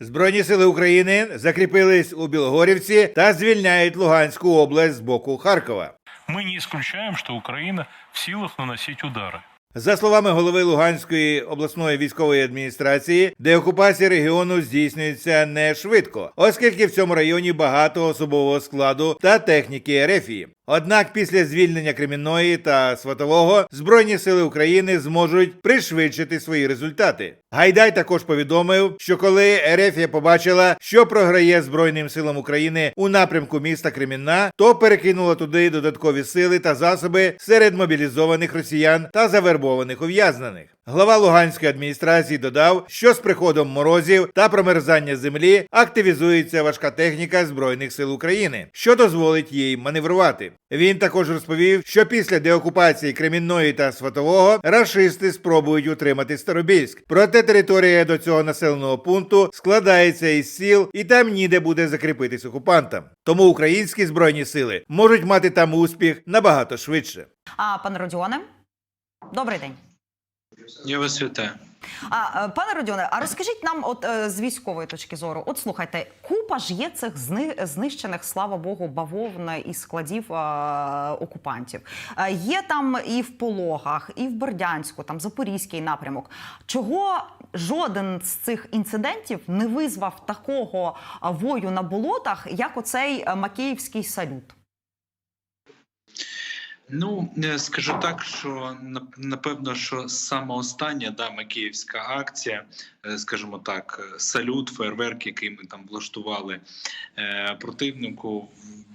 Збройні сили України закріпились у Білогорівці та звільняють Луганську область з боку Харкова. Ми не исключаем, що Україна в силах наносить удары. За словами голови Луганської обласної військової адміністрації, деокупація регіону здійснюється не швидко, оскільки в цьому районі багато особового складу та техніки Ерефії. Однак після звільнення Кремінної та Сватового Збройні сили України зможуть пришвидшити свої результати. Гайдай також повідомив, що коли Ерефія побачила, що програє Збройним силам України у напрямку міста Кремінна, то перекинула туди додаткові сили та засоби серед мобілізованих росіян та завербованих ув'язнених. Глава Луганської адміністрації додав, що з приходом морозів та промерзання землі активізується важка техніка Збройних сил України, що дозволить їй маневрувати. Він також розповів, що після деокупації Кремінної та Сватового рашисти спробують утримати Старобільськ. Проте територія до цього населеного пункту складається із сіл, і там ніде буде закріпитись окупантам. Тому українські збройні сили можуть мати там успіх набагато швидше. А пане Родіоне, добрий день. Я вас вітаю. А е, пане Родіоне, а розкажіть нам, от е, з військової точки зору, от слухайте, купа ж є цих зни- знищених, слава Богу, бавовна і складів е, окупантів. Е, є там і в Пологах, і в Бердянську, там Запорізький напрямок. Чого жоден з цих інцидентів не визвав такого вою на болотах, як оцей Макіївський салют? Ну е, скажу так, що нап- напевно, що саме остання да, Макіївська акція, е, скажімо так, е, салют, фейерверк, який ми там влаштували противнику,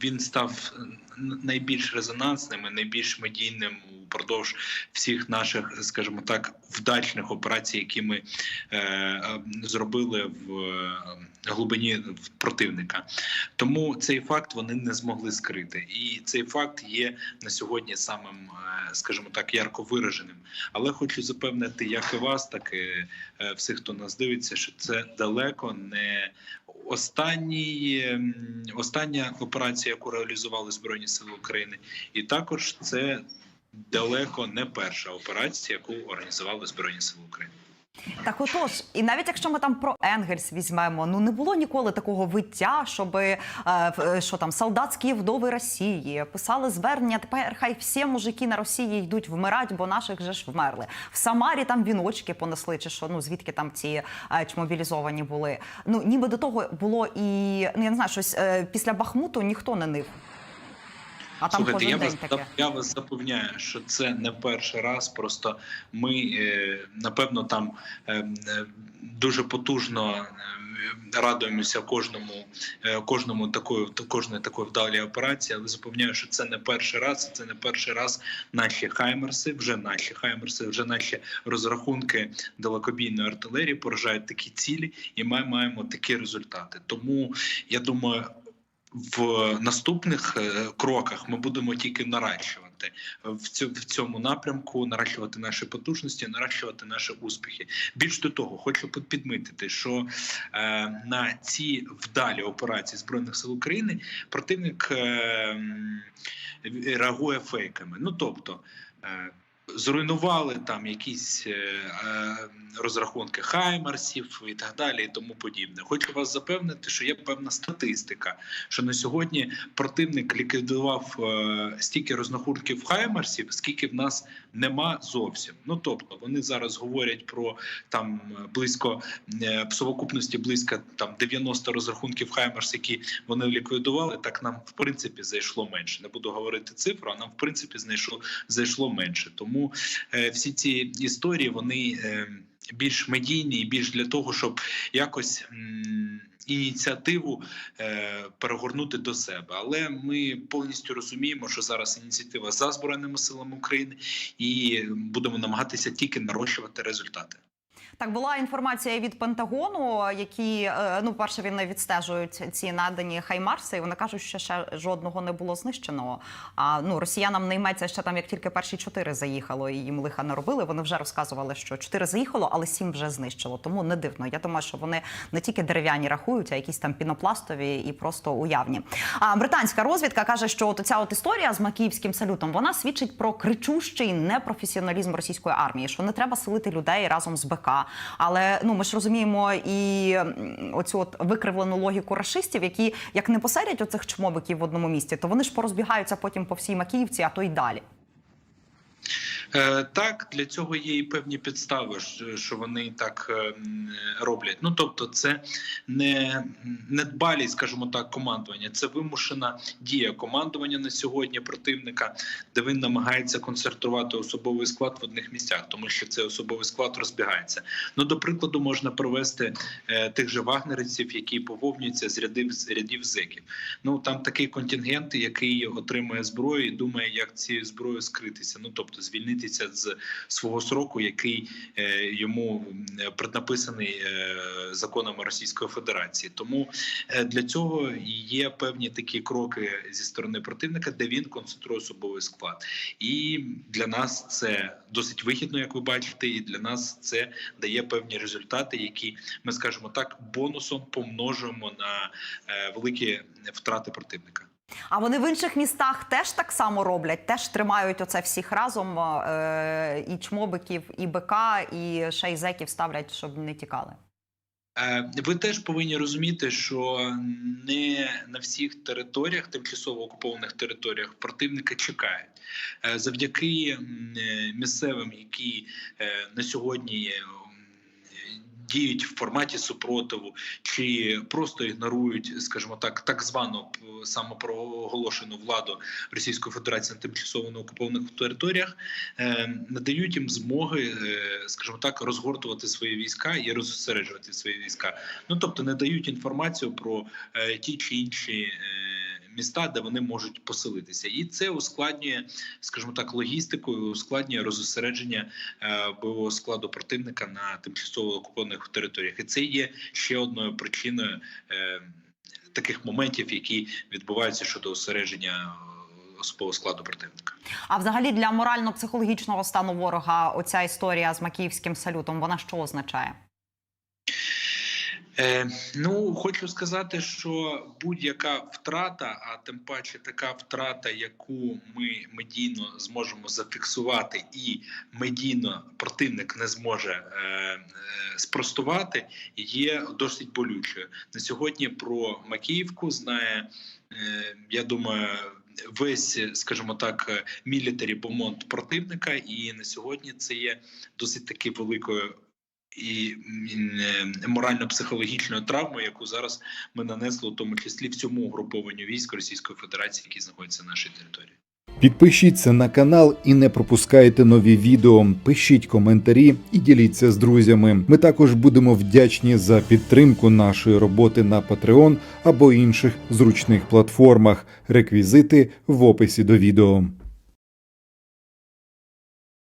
він став найбільш резонансним і найбільш медійним упродовж всіх наших, скажімо так, вдачних операцій, які ми е, е, зробили в е, глибині противника. Тому цей факт вони не змогли скрити, і цей факт є на сьогодні самим, е, скажімо так, ярко вираженим. Але хочу запевнити як і вас, так і е, всіх, хто нас дивиться, що це далеко не останній, ем, остання операція, яку реалізували Збройні Сили України, і також це далеко не перша операція, яку організували Збройні Сили України. Так отож, і навіть якщо ми там про Енгельс візьмемо, ну не було ніколи такого виття, щоб е, в- що там солдатські вдови Росії писали звернення. Тепер хай всі мужики на Росії йдуть вмирати, бо наших же ж вмерли. В Самарі там віночки понесли, чи що ну звідки там ці е, мобілізовані були. Ну ніби до того було і ну я не знаю, щось е, після Бахмуту ніхто не нив. А там Слухайте, я вас таке. я вас запевняю, що це не перший раз. Просто ми е, напевно там е, е, дуже потужно радуємося кожному, кожному такої кожної такої вдалій операції. Але запевняю, що це не перший раз. Це не перший раз наші хаймерси, вже наші хаймерси, вже наші розрахунки далекобійної артилерії поражають такі цілі, і ми маємо такі результати. Тому я думаю в наступних е, кроках ми будемо тільки наращувати в цьому напрямку, наращувати наші потужності, наращувати наші успіхи. Більш до того, хочу підмітити, що е, на ці вдалі операції збройних сил України противник е, реагує фейками. Ну тобто. Зруйнували там якісь е, е, розрахунки хаймарсів і так далі, і тому подібне. Хочу вас запевнити, що є певна статистика, що на сьогодні противник ліквідував е, стільки розрахунків хаймарсів, скільки в нас нема зовсім. Ну тобто вони зараз говорять про там близько в совокупності близько там 90 розрахунків хаймарс, які вони ліквідували. Так нам в принципі зайшло менше. Не буду говорити цифру, а нам в принципі знайшло зайшло менше. Тому е, всі ці історії вони. Е, більш медійні і більш для того, щоб якось ініціативу е, перегорнути до себе. Але ми повністю розуміємо, що зараз ініціатива за збройними силами України, і будемо намагатися тільки нарощувати результати. Так, була інформація від Пентагону, які е, ну, перше, він не відстежують ці надані хаймарси, і вони кажуть, що ще жодного не було знищено. А ну росіянам не йметься ще там, як тільки перші чотири заїхало, і їм лиха не робили. Вони вже розказували, що чотири заїхало, але сім вже знищило. Тому не дивно. Я думаю, що вони не тільки дерев'яні рахують, а якісь там пінопластові і просто уявні. А британська розвідка каже, що от ця от історія з макіївським салютом вона свідчить про кричущий непрофесіоналізм російської армії, що не треба селити людей разом з БК, Але ну ми ж розуміємо і оцю от викривлену логіку расистів, які як не посерять оцих чмобиків в одному місці, то вони ж порозбігаються потім по всій Макіївці, а то й далі. Е, Так, для цього є і певні підстави, що- вони так е, роблять. Ну тобто, це не недбалість, скажімо так, командування, це вимушена дія командування на сьогодні противника, де він намагається концентрувати особовий склад в одних місцях, тому що цей особовий склад розбігається. Ну, до прикладу, можна провести е, тих же вагнерівців, які поповнюються з рядів з рядів зеків. Ну там такий контингент, який отримує зброю і думає, як цією зброєю скритися. Ну тобто звільнитися з свого сроку, який е, йому преднаписаний е, законами Російської Федерації. Тому е, для цього є певні такі кроки зі сторони противника, де він концентрує особовий склад. І для нас це досить вигідно, як ви бачите, і для нас це дає певні результати, які ми скажімо так бонусом помножуємо на великі втрати противника. А вони в інших містах теж так само роблять, теж тримають оце всіх разом е, і чмобиків, і БК, і ще й зеків ставлять, щоб не тікали. Е, Ви теж повинні розуміти, що не на всіх територіях, тимчасово окупованих територіях, противника чекають Е, завдяки місцевим, які на сьогодні. Е, Діють в форматі супротиву чи просто ігнорують, скажімо так, так звану самопроголошену владу Російської Федерації на тимчасово окупованих територіях, е, надають їм змоги, е, скажімо так, розгортувати свої війська і розсереджувати свої війська. Ну тобто не дають інформацію про е, ті чи інші. Міста, де вони можуть поселитися, і це ускладнює, скажімо так, логістику, ускладнює розосередження е, бойового складу противника на тимчасово окупованих територіях. І це є ще одною причиною е, таких моментів, які відбуваються щодо осередження е, особового складу противника. А взагалі для морально-психологічного стану ворога оця історія з макіївським салютом, вона що означає? Е, ну хочу сказати, що будь-яка втрата, а тим паче така втрата, яку ми медійно зможемо зафіксувати, і медійно противник не зможе е, е, спростувати, є досить болючою. На сьогодні про Макіївку знає, е, я думаю. Весь, скажімо так, мілітарі бомонд противника, і на сьогодні це є досить таки великою і е, морально-психологічною травмою, яку зараз ми нанесли, у тому числі всьому угрупованню військ Російської Федерації, які знаходяться на нашій території. Підпишіться на канал і не пропускайте нові відео. Пишіть коментарі і діліться з друзями. Ми також будемо вдячні за підтримку нашої роботи на Patreon або інших зручних платформах. Реквізити в описі до відео.